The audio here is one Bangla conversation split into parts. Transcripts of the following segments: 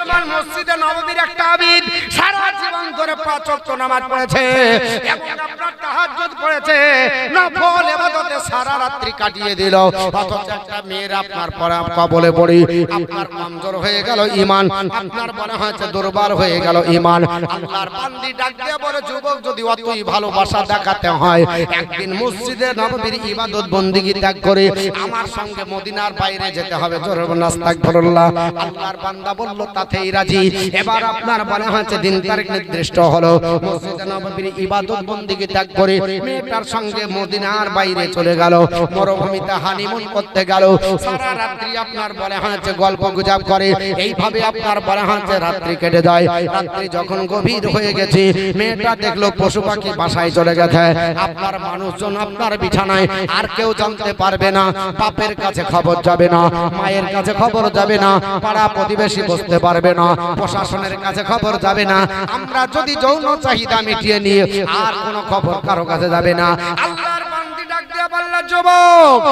মুসলমান মসজিদে নববীর একটা আবিদ সারা জীবন ধরে পাঁচ নামাজ পড়েছে। এবং আপনার তাহাজ্জুদ পড়েছে নফল ইবাদতে সারা রাত্রি কাটিয়ে দিল। অথচ একটা মেয়ের আপনার পরে কবলে পড়ি, আপনার কমজোর হয়ে গেল ঈমান আপনার মনে হয়েছে দুর্বল হয়ে গেল ঈমান আল্লাহর বান্দি ডাক দিয়ে বলে, যুবক, যদি অতই ভালোবাসা দেখাতে হয়, একদিন মসজিদে নববীর ইবাদত বন্দিগি ত্যাগ করে আমার সঙ্গে মদিনার বাইরে যেতে হবে। জোরে বলুন আল্লাহর বান্দা বলল, তাতেই রাজি। এবার আপনার মনে হয়েছে দিন তারিখ নির্দিষ্ট হলো। মসজিদে নববীর ইবাদত বন্দিগি ত্যাগ করে মেয়েটার সঙ্গে মদিনার বাইরে চলে গেল। মরুভূমিতে হানিমুন করতে গেল। সারা রাত্রি আপনার বলে হয়েছে গল্প গুজব করে। এইভাবে আপনার বলে হয়েছে রাত্রি কেটে যায়। রাত্রি যখন গভীর হয়ে গেছে মেয়েটা দেখল পশু পাখি বাসায় চলে গেছে। আপনার মানুষজন আপনার বিছানায় আর কেউ জানতে পারবে না। বাপের কাছে খবর যাবে না। মায়ের কাছে খবর যাবে না। পাড়া প্রতিবেশী বুঝতে পারবে না। প্রশাসনের কাছে খবর যাবে না। আমরা যদি যৌন চাহিদা মিটিয়ে নিয়ে আর কোনো খবর কারও কাছে যাবে না। আল্লাহর যুবক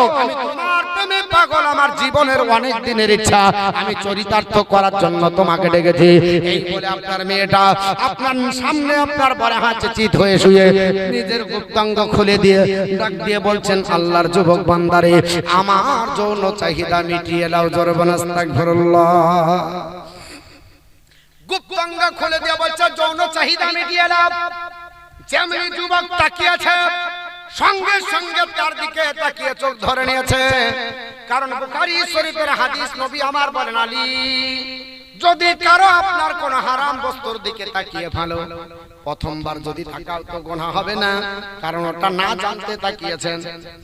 আমার জন্য বান্দারে, আমার যৌন চাহিদা মিটিয়ে দাও জোরবান আস্তাগফিরুল্লাহ। গুপ্তাঙ্গ খুলে দিয়ে বলছে, যৌন চাহিদা মিটিয়ে দাও যেমনি যুবক তাকিয়েছে, সঙ্গে সঙ্গে তার দিকে তাকিয়ে চোখ ধরে নিয়েছে। কারণ বুখারী শরীফের হাদিস নবী আমার বলেন, আলী যদি কারও আপনার কোন হারাম বস্তুর দিকে তাকিয়ে ভালো, প্রথমবার যদি তাকাও তো গোনা হবে না, কারণ ওটা না জানতে তাকিয়েছেন।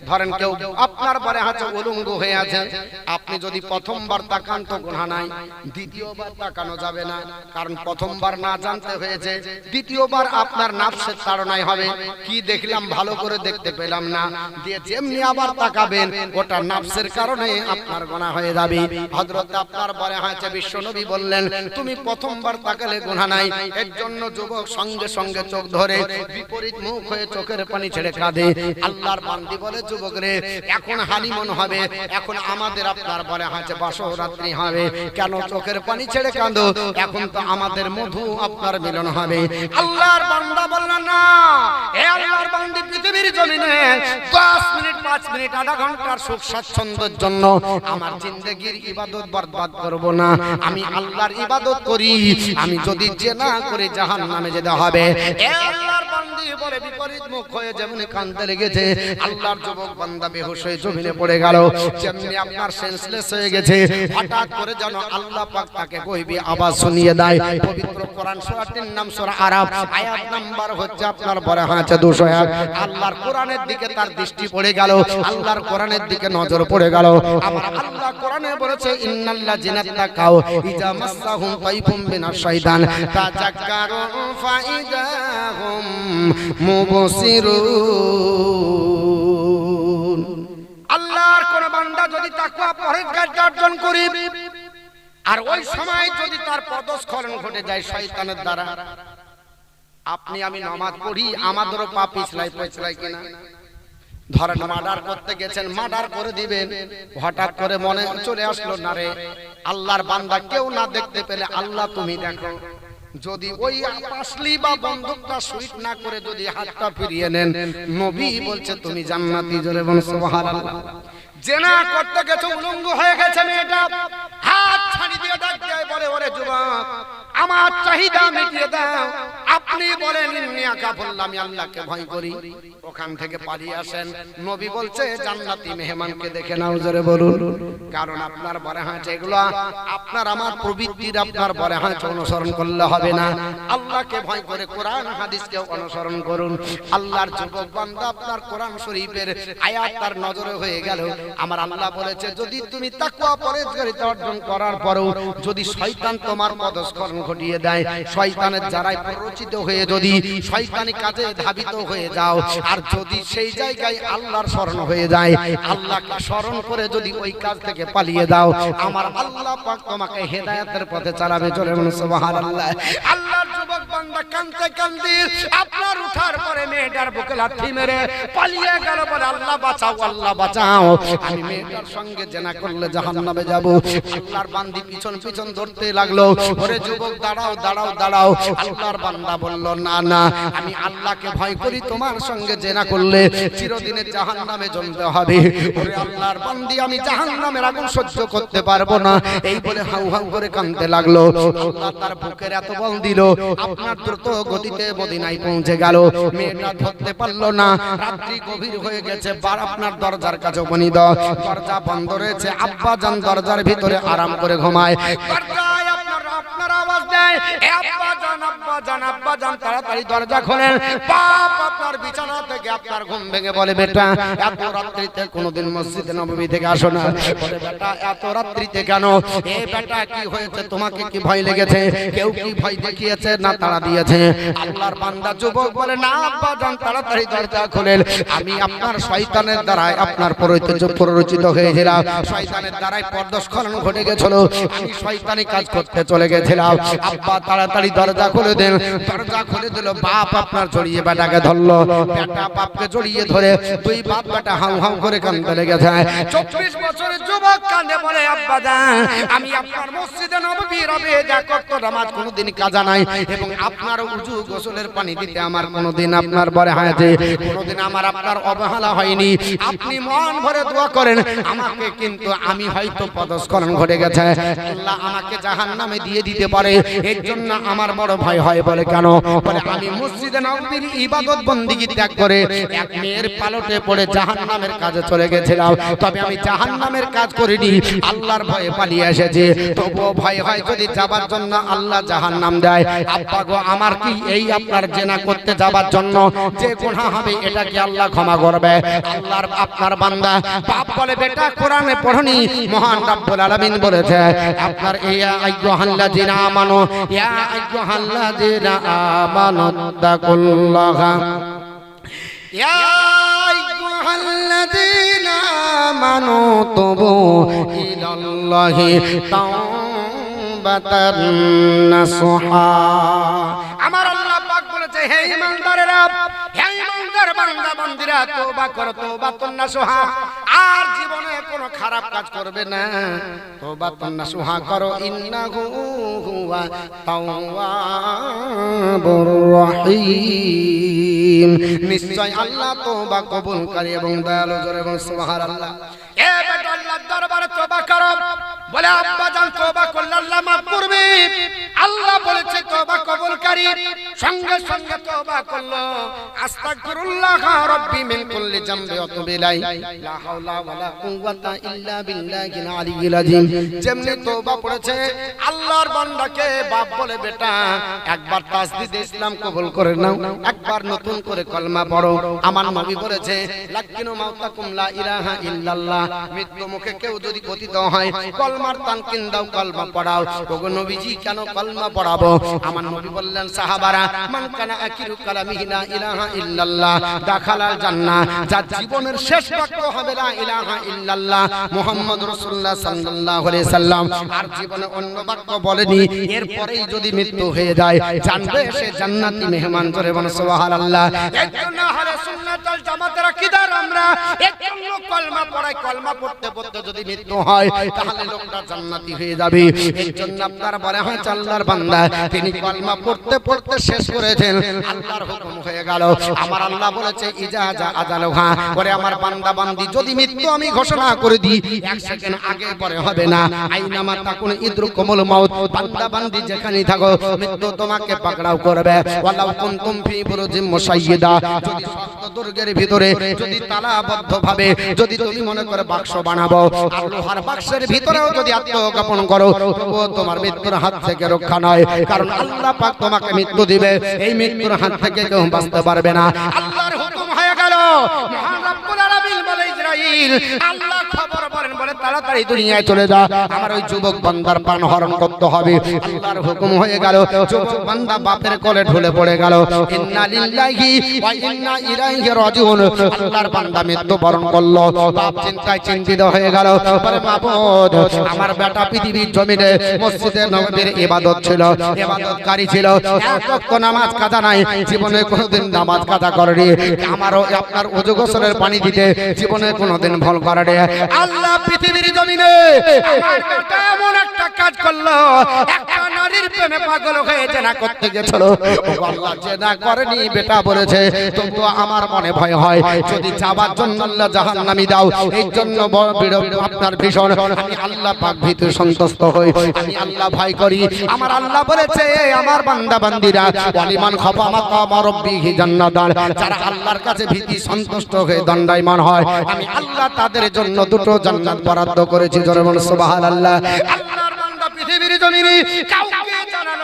ধরেন কেউ আপনার পরে হাতে উলঙ্গ হয়ে আছে, আপনি যদি প্রথমবার তাকান তো গোনা নাই, দ্বিতীয়বার তাকানো যাবে না, কারণ প্রথমবার না জানতে হয়েছে, দ্বিতীয়বার আপনার নাফসের তাড়নায় হবে, কি দেখলাম, ভালো করে দেখতে পেলাম না, দিয়ে যেমনি আবার তাকাবেন, ওটা নাফসের কারণে আপনার গোনা হয়ে যাবে। হযরত আপনার পরে হয়েছে বিশ্বনবী বললেন, তুমি প্রথমবার তাকালে গোনা নাই। এর জন্য যুবক সঙ্গে সঙ্গে চোখ ধরে বিপরীত মুখ হয়ে চোখের পানি ছেড়ে কাঁদে। আল্লাহর বান্দি বলে, যুবক রে, এখন হানিমন হবে। এখন আমাদের আপনার বলে হাঁচে বাসো রাত্রি হবে। কেন চোখের পানি ছেড়ে কাঁদো? এখন তো আমাদের মধু আপনার মিলন হবে। আল্লাহর বান্দা বললেন, না। এ আল্লাহর বান্দি পৃথিবীর জমিনে 10 মিনিট 5 মিনিট, আধা ঘণ্টার সুখ স্বাচ্ছন্দ্যের জন্য আমার জিন্দেগির ইবাদত বরবাদ করব না। আমি আল্লাহর ইবাদত করি আমি যদি জেনা করে জাহান্নামে যেতে হবে। এ আল্লাহর বলে বিপরীত মুখ হয়ে যেমন কান্দতে লেগেছে আল্লাহর যুবক বান্দা বেহুশ হয়ে জমিনে পড়ে গেল যেমনি আপনার সেন্সলেস হয়ে গেছে হঠাৎ করে যেন আল্লাহ পাক তাকে কইবি আওয়াজ শুনিয়ে দেয় পবিত্র কোরআন সূরাটির নাম সূরা আরাফ আয়াত নাম্বার হচ্ছে আপনার বড় হাতে 201 আল্লাহর কোরআনের দিকে তার দৃষ্টি পড়ে গেল আল্লাহর কোরআনের দিকে নজর পড়ে গেল। আমার আল্লাহ কোরআনে বলেছে ইন্নাল্লাহ জিনাত্তাকাও ইজা মাসাহুম তাইফুম মিনাশ শাইতান তাজাক্কারু ফাইদাহুম মুবসিরুন। আল্লাহর কোন বান্দা যদি তাকওয়া পরহেজগার অর্জন করি, আর ওই সময় যদি তার পদস্খলন ঘটে যায় শয়তানের দ্বারা, আপনি আমি নামাজ পড়ি, আমাদেরও পা পিছলাই পিছলাই কিনা। ধরেন মার্ডার করতে গেছেন, মার্ডার করে দিবেন, হঠাৎ করে মনে চলে আসলো, না রে, আল্লাহর বান্দা কেউ না দেখতে পেলে আল্লাহ তুমি দেখো। যদি ওই পাসলি বা বন্দুকটা সুইট না করে যদি হাতটা ফিরিয়ে নেন, নবী বলছে, তুমি জান্নাতি জোরে বল সুবহানাল্লাহ। জেনা করতে গেছে, উলঙ্গ হয়ে গেছে মেয়েটা। হাত ছাড়ি দিয়ে ডাক দেয়, বলে, ওরে যুবক, আমার চাহিদা মিটিয়ে দাও। আপনি বলেন নিয়াকা বললাম আমি আল্লাহকে ভয় করি। ওখান থেকে পালিয়ে আসেন। নবী বলছে, জান্নাতি মেহমানকে দেখে নাও, জোরে বলুন। কারণ আপনার বরে হাঁচ এগুলো, আপনার আমার প্রবৃত্তির আপনার বরে হাঁচ অনুসরণ করলে হবে না। আল্লাহকে ভয় করে কোরআন, হাদিসকে অনুসরণ করুন। আল্লাহর যুবক বান্দা আপনার কোরআন শরীফের আয়াত তার নজরে হয়ে গেল। আমার আল্লাহ বলেছে, যদি তুমি তাকওয়া পরেজগারিতা অর্জন করার পরেও যদি শয়তান তোমার পদস্খলন ঘটিয়ে দেয়, শয়তানের যারাই প্ররোচিত হয়ে যদি শয়তানি কাজে ধাবিত হয়ে যাও, আর যদি সেই জায়গায় আল্লাহর স্মরণ হয়ে যায়, আল্লাহকে স্মরণ করে যদি ওই কাজ থেকে পালিয়ে দাও আমার আল্লাহ পাক তোমাকে হেদায়েতের পথে চালাবে। চলে সুবহানাল্লাহ। আল্লাহর যুবক বান্দা কানতে কানতে আপনার উঠার পরে মেয়েটার বুকে লাথি মেরে পালিয়ে গেল বলে, আল্লাহ বাঁচাও আল্লাহ বাঁচাও। আমি মেয়েটার সঙ্গে জেনা করলে জাহান্নামে যাব। আল্লাহর বান্দি পিছন পিছন ধরতে লাগল। ওরে যুবক, দাঁড়াও দাঁড়াও দাঁড়াও। আল্লাহর বান্দা বলল, না না, আমি আল্লাহকে ভয় করি, তোমার সঙ্গে জেনা করলে চিরদিনে জাহান্নামে জ্বলতে হবে। ওরে আল্লাহর বান্দি, আমি জাহান্নামের আগুন সহ্য করতে পারব না। এই বলে হাউ হাউ করে কাঁদতে লাগল। আল্লাহ তার বুকের এত বল দিল। আপনার দ্রুত গতিতে মদিনায় পৌঁছে গেল। মেয়েটা ধরতে পারল না। রাত্রি গভীর হয়ে গেছে। বার আপনার দরজার কাছে উপনীত। দরজা বন্ধ রয়েছে। আব্বা যান দরজার ভিতরে আরাম করে ঘুমায়। আওয়াজ আপনার তোমাকে কি ভয় লেগেছে? কেউ কি ভয় দেখিয়েছে না তাড়া দিয়েছে? যুবক বলে, না আব্বা তাড়াতাড়ি দরজা খোলেন। আমি আপনার শয়তানের দ্বারাই আপনার পরিচিত হয়েছিলাম। শয়তানের দ্বারাই পর্দস্খলন ঘটে গেছিল। আমি শয়তানি কাজ করতে চলে গেছিলাম। আব্বা, তাড়াতাড়ি দরজা খুলে দেন। দরজা খুলে দিল, বাপ আপনার জড়িয়ে বেটাকে ধরলো। বেটা বাপকে জড়িয়ে ধরে দুই বাপ বেটা হাউ হাউ করে কান্দতে লেগেছে চব্বিশ বছরের যুবক কান্দে বলে, আব্বা যান আমি আপনার মসজিদে নববী রবে যা করত নামাজ কোনোদিন কাজা নাই। এবং আপনার উজু গোসলের পানি দিতে আমার কোনোদিন আপনার বরে হয়েছে কোনোদিন আমার আপনার অবহেলা হয়নি। আপনি মন ভরে দোয়া করেন, আমাকে কিন্তু আমি হয়তো পদস্খলন ঘটে গেছে। আল্লাহ আমাকে জাহান্নামে দিয়ে দিতে পারে। এর জন্য আমার বড় ভয় হয় বলে কেন? বলে, আমি মসজিদে নববীর ইবাদত বন্দিগি ত্যাগ করে এক মেয়ের পালটে পড়ে জাহান্নামের কাজে চলে গেছিলাম। তবে আমি জাহান্নামের কাজ করিনি, আল্লাহর ভয়ে পালিয়ে এসেছি। তবুও ভয় হয় যদি যাবার জন্য আল্লাহ জাহান্নাম দেয়। আব্বা গো, আমার কি এই আপনার জেনা করতে যাবার জন্য যে গুনাহ হবে এটা কি আল্লাহ ক্ষমা করবে? আল্লাহর, আপনার বান্দা বাপ বলে, বেটা, কোরআনে পড়নি। মহান রাব্বুল আলামিন বলেছে, আপনার এই আইয়ুহাল্লাযিনা আমানু ইয়া তবু আমানু তাকুল্লাহা। ইয়া আইয়ুহাল্লাযিনা আমার বলেছে হে ইমানদার বান্দা বান্দিরা তওবা করো তওবাতুন নাসুহা আর জীবনে কোনো খারাপ কাজ করবে না। তওবাতুন নাসুহা করো, ইন্নাহু হুয়া তাওয়াবুর রহিম। নিশ্চয় আল্লাহ তওবা কবুলকারী এবং দয়ালু জোরে এবং সুবহানাল্লাহ। এ বেটা আল্লাহর দরবারে তওবা করো। বলে, আব্বা জান, তওবা করলে আল্লাহ মাফ করবে। আল্লাহ বলেছে, তওবা কবুলকারী। সঙ্গে সঙ্গে তওবা করল। আস্তাগফিরুল্লাহ রাব্বি মিন কুল্লি জামবি ওয়া তুবু ইলাই লা হাওলা ওয়ালা কুওয়াতা ইল্লা বিল্লাহিল আলিয়্যিল আযীম। যেমনি তওবা পড়েছে, আল্লাহর বান্দাকে বাপ বলে, বেটা, একবার তাসদিদ ইসলাম কবুল করে নাও, একবার নতুন করে কলমা পড়ো। আমার নবী বলেছে, লাকিনু মাউতাকুম লা ইলাহা ইল্লাল্লাহ। মৃত্যু মুখে কেউ যদি পতিত হয় কলমার তানকিন দাও, কলমা পড়াও। ওগো নবীজি, কেন কলমা পড়াবো? আমার নবী বললেন, সাহাবারা, মান কানা আকিরু কালামিহি লা ইলাহা ইল্লাল্লাহ, দাখালাল জান্নাহ, যার জীবনের শেষ বাক্য হবে লা ইলাহা ইল্লাল্লাহ, মুহাম্মদ রাসূলুল্লাহ সাল্লাল্লাহু আলাইহি সাল্লাম। আর জীবনে অন্য বাক্য বলেনি, এরপরেই যদি মৃত্যু হয়ে যায়, জানবে সে জান্নাতি মেহমান জোরে বলে, সুবহানাল্লাহ। এর জন্য আহলে সুন্নাত ওয়াল জামাতের আকীদার আমরা এর জন্য কলমা পড়াই কলমা পড়তে পড়তে যদি মৃত্যু হয়, তাহলে লোকটা জান্নাতি হয়ে যাবে। এর জন্য আপনার বলে হয় আল্লাহর বান্দা। তিনি কলমা পড়তে পড়তে শেষ করেছেন। আল্লাহর হুকুম হয়ে গেল। আমার আল্লাহ বলেছে ইজাজা আজালুহা করে আমার বান্দা বান্দি যদি মৃত্যু আমি ঘোষণা করে দিই এক সেকেন্ড আগে পরে হবে না। আইনামা তাকুন ইদ্রু কমল মাউত। বান্দা বান্দি যেখানেই থাকো মৃত্যু তোমাকে পাকড়াও করবে। ওয়ালাউ কুনতুম ফি বুরুজিম মুসাইয়্যিদা যদি শক্ত দুর্গের ভিতরে যদি তালাবদ্ধ ভাবে যদি তুমি মনে করে বাক্স বানাবো আর লোহার বাক্সের ভিতরেও যদি আত্মগোপন করো, তবুও তোমার মৃত্যুর হাত থেকে রক্ষা নয়। কারণ আল্লাহ পাক তোমাকে মৃত্যু দিবে। এই মৃত্যুর হাত থেকে কেউ বাঁচতে পারবে না। আল্লাহর হুকুম হয়ে গেল। মহান রব্বুল আলামিন বলে ইসরাঈল আল্লাহ খবর বলে তাড়াতাড়ি দুনিয়ায় চলে যা। আমার ওই যুবক বান্দার প্রাণ হরণ করতে হবে। আল্লাহর হুকুম হয়ে গেল। যুবক বান্দা বাপের কোলে ঢলে পড়ে গেল। ইন্না লিল্লাহি ওয়া ইন্না ইলাইহি রাজিউন। আল্লাহর বান্দা মৃত্যু বরণ করল। বাপ চিন্তায় চিন্তিত হয়ে গেল। পরে মাবুদ আমার বেটা পৃথিবীর জমিনে মসজিদে নববীর ইবাদত ছিল। ইবাদতকারী ছিল। এক ওয়াক্ত নামাজ কাজা নাই। জীবনে কোনোদিন নামাজ কাজা করেনি। আমারও আপনার ওযু গোসলের পানি দিতে জীবনে কোনোদিন ভুল করেনি। আল্লাহ পৃথিবীর জমিনে। আমার এমন একটা কাজ করল নারীর প্রেমে পাগল হয়ে জেনা করতে গেছিল। আল্লাহ জেনা করেনি বেটা বলেছে। তবু আমার মনে ভয় হয় যদি যাবার জন্য আল্লাহ জাহান্নামী দাও এই জন্য আপনার ভীষণ। আমি আল্লাহ পাক ভীতু সন্তুষ্ট হই। আমি আল্লাহ ভয় করি। আমার আল্লাহ বলেছে আমার বান্দা বান্দিরা ওয়ালিমান খাফা মাকামা রাব্বিহি জান্নাতান। যারা আল্লাহর কাছে ভীতি সন্তুষ্ট হয়ে দণ্ডায়মান হয় আমি আল্লাহ তাদের জন্য দুটো জান্নাত বরাদ্দ করেছি। জোরে বল সুবহানাল্লাহ। আল্লাহর বান্দা পৃথিবীর জমিনে জানালো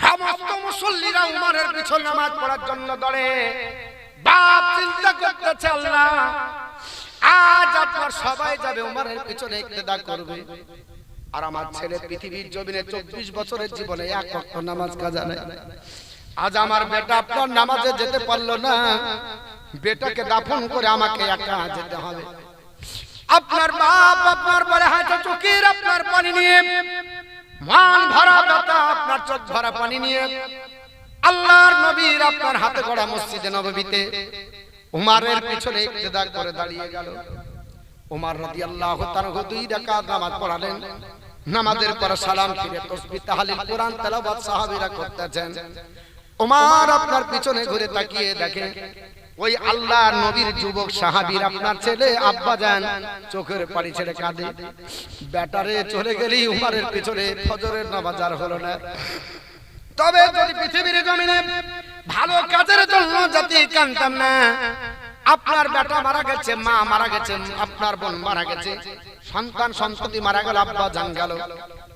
সমস্ত মুসল্লিরা উমরের পিছন নামাজ পড়ার জন্য দড়ে। বাপ চিন্তা করতেছে আল্লাহ, আজ আপনার সবাই যাবে উমরের পিছনে ইক্তেদা করবে। আর আমার ছেলে পৃথিবীর জমিনে চব্বিশ বছরের জীবনে এক ওয়াক্ত নামাজ কাজা নেই আজ আমার বেটা আপনার নামাজে যেতে পারল না। বেটাকে দাফন করে আমাকে একা যেতে হবে। আপনার বাপ, আপনার বলে হাতে চোখের আপনার পানি নিয়ে। মান ব্যথা, আপনার চোখ পানি নিয়ে। আল্লাহর নবীর আপনার হাতে গড়া মসজিদে নববীতে। উমারের পিছনে ইক্তেদা করে দাঁড়িয়ে গেল। উমার দুই রাকাত নামাজ পড়ালেন। নামাজের পর সালাম ফিরে তাসবিহ তাহলিল কোরআন তেলাওয়াত সাহাবীরা করতেছেন। উমার আপনার পিছনে ঘুরে তাকিয়ে দেখে ওই আল্লাহ নবীর যুবক সাহাবীর আপনার ছেলে আব্বা যান চোখের পানি ছেড়ে কাঁদে। ব্যাটারে চলে গেলেই উমারের পিছনে ফজরের নামাজ আর হলো না। তবে যদি পৃথিবীর জমিনে ভালো কাজের জন্য জাতি কানতাম না আপনার বেটা মারা গেছে মা মারা গেছে আপনার বোন মারা গেছে সন্তান সন্ততি মারা গেল আব্বা জান গেল।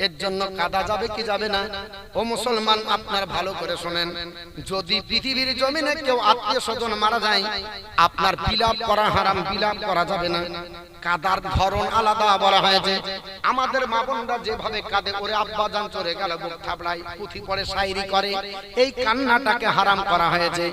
এর জন্য কাদা যাবে কি যাবে না? ও মুসলমান আপনার ভালো করে শোনেন। যদি পৃথিবীর জমিনে কেউ আত্মীয় স্বজন মারা যায় আপনার বিলাপ করা হারাম বিলাপ করা যাবে না। কাদার ধরন আলাদা বলা হয়েছে। আমাদের মা বোনরা যেভাবে কাঁদে ওরে আব্বা জান চলে গেল বুক থাবড়াই পুঁথি পড়ে শায়রি করে। এই কান্নাটাকে হারাম করা হয়েছে।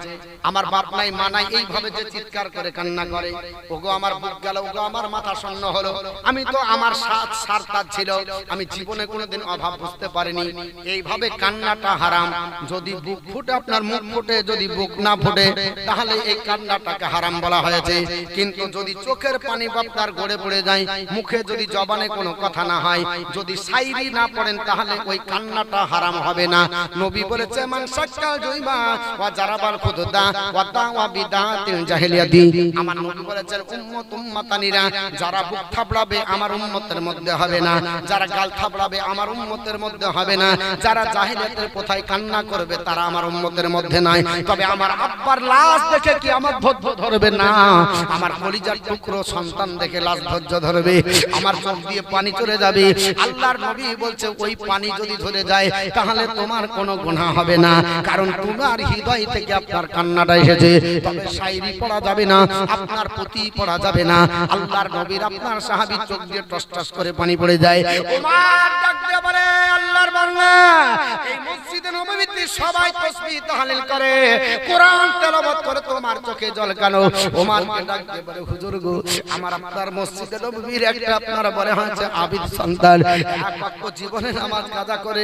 আমার বাপ নাই মা নাই এইভাবে যে চিৎকার করে কান্না করে ওগো আমার বুক গেল ওগো আমার মাথা শূন্য হলো আমি তো আমার সাত সারতার ছিল আমি জীবনে কোনোদিন অভাব বুঝতে পারিনি। এইভাবে কান্নাটা হারাম। যদি বুক ফুটে, আপনার মুখ ফুটে, যদি বুক না ফুটে, তাহলে এই কান্নাটাকে হারাম বলা হয়েছে। কিন্তু যদি চোখের পানি আপনার গড়ে পড়ে যায়, মুখে যদি জবানে কোনো কথা না হয়, যদি সাইরি না পড়েন, তাহলে ওই কান্নাটা হারাম হবে না। নবী বলেছে, মান সাক্কাল জুইবা ওয়া জারাবাল খুদদা ওয়া দাওয়া বিদাতিল জাহেলিয়াতি। আমার নবী বলেছেন উম্মত উম্মাতানিরা, যারা বুক থাবড়াবে আমার উম্মতের মধ্যে হবে না। যারা গাল থাবড়াবে আমার উম্মতের মধ্যে হবে না। যারা জাহিলিয়াতের কোথায় কান্না করবে, তারা আমার উম্মতের মধ্যে নাই। তবে আমার আব্বার লাশ দেখে কি আমার ধৈর্য ধরবে না। আমার কলিজার টুকরো সন্তান দেখে লাশ ধৈর্য ধরবে। আমার চোখ দিয়ে পানি চলে যাবে। আল্লাহর নবী বলছে, ওই পানি যদি ধরে যায়, তাহলে তোমার কোনো গুনাহ হবে না। কারণ তোমার হৃদয় থেকে আপনার কান্নাটা এসেছে। তবে শায়রি পড়া যাবে না, আপনার প্রতি পড়া যাবে না। আল্লাহর নবীর আপনার সাহাবী চোখ দিয়ে টস টস করে পানি পড়ে যায়। করে করে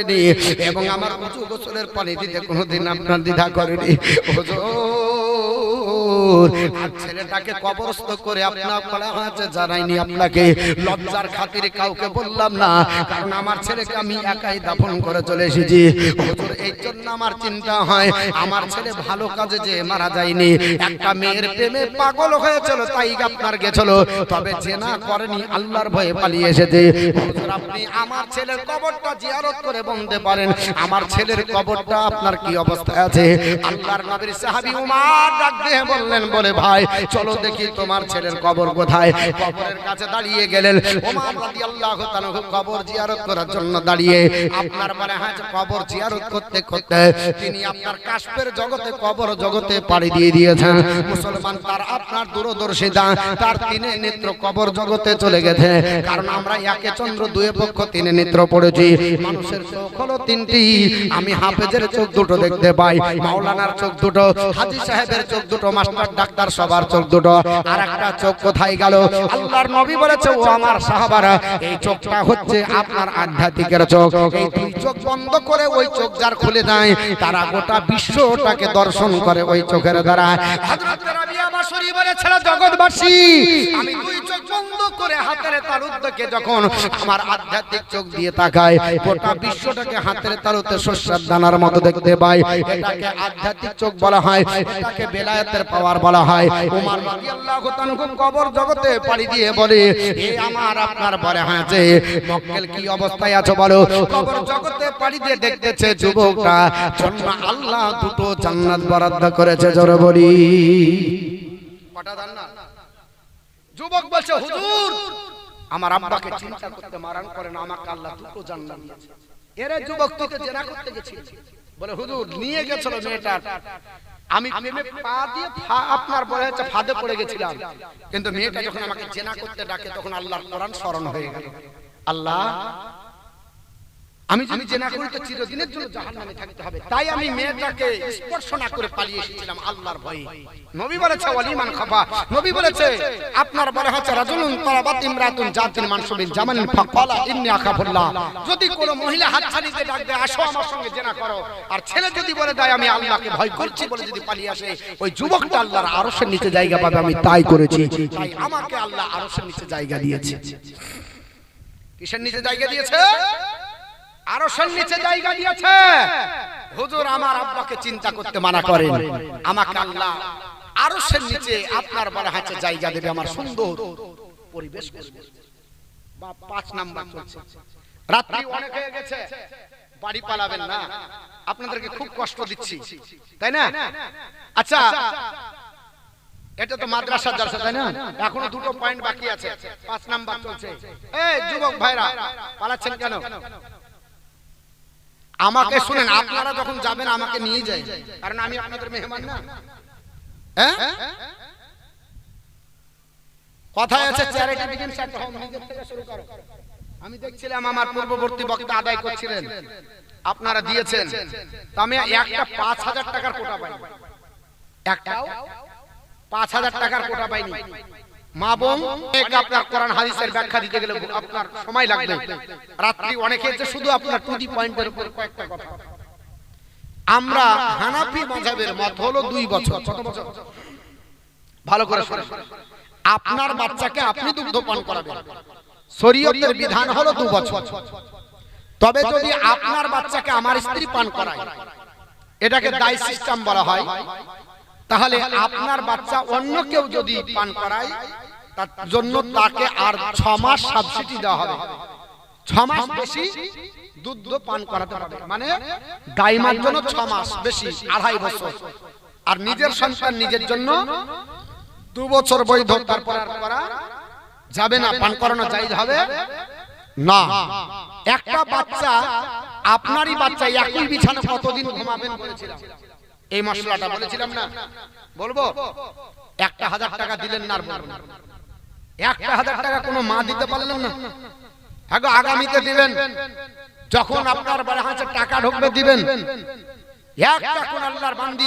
পানি দিতে কোনোদিন আপনার দ্বিধা করেনি। ছেলেটাকে কবরস্থ করে আপনার হয়েছে, জানাইনি আপনাকে। লজ্জার খাতিরে কাউকে বললাম না, কারণ আমার ছেলেকে আমি একাই দাফন করে চলে এসেছি। হুজুর এই জন্য আমার চিন্তা হয় আমার ছেলে ভালো কাজে যে মারা যায়নি একটা মেয়ের প্রেমে পাগল হয়েছিল তাই আপনার গেছিল। তবে জেনা করেনি আল্লাহর ভয়ে পালিয়ে এসেছে। হুজুর, আপনি আমার ছেলের কবরটা জিয়ারত করে বলতে পারেন আমার ছেলের কবরটা আপনার কি অবস্থায় আছে? আল্লাহর নবীর সাহাবী উমার ডাক দিয়ে বললেন বলে ভাই চলো দেখি তোমার ছেলের কবর কোথায়। কবরের কাছে দাঁড়িয়ে গেলেন। ওমর রাদিয়াল্লাহু তাআলা কবর জিয়ারত করার জন্য দাঁড়িয়ে আপনার মানে হাজ কবর জিয়ারত করতে করতে তিনি আপনার কাশফের জগতে, কবর জগতে পাড়ি দিয়ে দিয়েছেন। মুসলমান তার আপনার দূরদর্শিতা, তার তিনে নেত্র কবর জগতে চলে গেছে। কারণ আমরা একে চন্দ্র, দুয়ে পক্ষ, তিনে নেত্র পড়েছি। মানুষের চোখ হলো তিনটি। আমি হাফেজের চোখ দুটো দেখতে পাই, মাওলানার চোখ দুটো, হাজি সাহেবের চোখ দুটো, মাস্টার, ডাক্তার সবার চোখ দুটো। আর একটা চোখ কোথায় গেল? আল্লাহর নবী বলেছে, ও আমার সাহাবারা, এই চোখটা হচ্ছে আপনার আধ্যাত্মিকের চোখ। এই দুই চোখ বন্ধ করে ওই চোখ যার খুলে দেয় তারা গোটা বিশ্বটাকে দর্শন করে ওই চোখের দ্বারা। হযরত রাবিয়া মাসুরি বলেছিল জগৎবাসী আমি দুই বন্ধ করে হাতের তালুদ্দকে যখন আমার আধ্যাত্মিক চোখ দিয়ে তাকাই গোটা বিশ্বটাকে হাতের তালুতে শস্যের দানার মতো দেখতে পাই এটাকে আধ্যাত্মিক চোখ বলা হয়, এটাকে বেলায়েতের পাওয়ার বলা হয়। উমার রাদিয়াল্লাহু তাআলা কবর জগতে পাড়ি দিয়ে বলে, এ আমার, আপনার পরে হাঁচে মক্কেল কি অবস্থায় আছো বলো? কবর জগতে পাড়ি দিয়ে দেখতেছে যুবকটা জন্ম আল্লাহ দুটো জান্নাত বরাদ্দ করেছে, জোরে বলি। কটা জান্নাত? যুবক বলছে হুজুর আমার আব্বাকে চিন্তা করতে মারান করেন আমাকে আল্লাহ দুটো জান্নাত দিয়েছে। এরে যুবক তোকে জেনা করতে গেছিস বলে হুজুর নিয়ে গেছিল মেয়েটা আমি প্রেমে পা দিয়ে আপনার বলে হচ্ছে ফাঁদে পড়ে গেছিলাম। কিন্তু মেয়েটা যখন আমাকে জেনা করতে ডাকে তখন আল্লাহর কোরআন স্মরণ হয়ে গেল। আল্লাহ আমি যদি জেনা করি তো চিরদিনের জন্য জাহান্নামে থাকতে হবে। তাই আমি মেয়েটাকে স্পর্শ না করে পালিয়ে এসেছিলাম আল্লাহর ভয়ে। নবী বলেছে ওয়ালিমান খাফা। নবী বলেছে আপনার বলে হচ্ছে রাজুলুন তারাবাত ইমরাতুন জাতিন মানসুবিন জামানিন ফাকালা ইন্নী আখাফুল্লাহ। যদি কোন মহিলা হাত ছাড়িতে ডাক দেয় আসো আমার সঙ্গে জেনা করো। আর ছেলে যদি বলে দেয় আমি আল্লাহকে ভয় করছি বলে যদি পালিয়ে আসে ওই যুবকটা আল্লাহর আরশের নিচে জায়গা পাবে আমি তাই করেছি। তাই আমাকে আল্লাহ আরশের নিচে জায়গা দিয়েছে। কিসের নিচে জায়গা দিয়েছে? আরশের নিচে জায়গা দিয়েছে। হুজুর আমার আব্বাকে চিন্তা করতে মানা করেন। আমাকে আল্লাহ আরশের নিচে আপনার বলে হাতে জায়গা দেবে আমার সুন্দর পরিবেশ বা পাঁচ নাম্বার চলছে। রাত্রি অনেক হয়ে গেছে। বাড়ি পালাবেন না। আপনাদেরকে খুব কষ্ট দিচ্ছি। তাই না? আচ্ছা এটা তো মাদ্রাসার জালসা তাই না? এখনও দুটো পয়েন্ট বাকি আছে। পাঁচ নাম্বার চলছে। এই যুবক ভাইরা পালাচ্ছেন কেন? আমাকে শুনেন আপনারা যখন যাবেন আমাকে নিয়ে যাই। কারণ আমি আপনাদের মেহমান না। হ্যাঁ? কথায় আছে চ্যারিটি বিগিনস এট হোম নিজের থেকে শুরু করো। আমি দেখছিলাম আমার পূর্ববর্তী বক্তা আদায় করছিলেন। আপনারা দিয়েছেন। তো আমি একটা পাঁচ হাজার টাকার কোটা পাই একটাও? পাঁচ হাজার টাকার কোটা পাইনি। আপনার সময় রাত্রি শুধু আপনার আমরা মত হলো দুই বছর। আপনার বাচ্চাকে আপনি দুগ্ধ পান করাবেন। শরীয়তের বিধান হলো দু বছর। তবে যদি আপনার বাচ্চাকে আমার স্ত্রী পান করায়, এটাকে দায় সিস্টেম বলা হয়, তাহলে আপনার বাচ্চা অন্য কেউ যদি পান করায় তার জন্য তাকে আর ছ মাস সাবসিডি দেওয়া হবে। বেশি দুধ পান করাতে পারবে মানে গাইমার জন্য বেশি, আড়াই বছর। আর নিজের সন্তান নিজের জন্য দু বছর বৈধ, তারপর করা যাবে না, পান করানো যাই হবে না। একটা বাচ্চা, আপনারই বাচ্চা একই বিছানা কতদিন ঘুমাবেন এই মশলাটা বলেছিলাম না। বলব, একটা হাজার টাকা দিলেন না আর। একটা হাজার টাকা কোনো মা দিতে পারলেন না। আগে আগামীতে দিবেন। যখন আপনার বাড়ি হাতে টাকা ঢুকবে, দিবেন। একটা কোন আল্লাহর বান্দি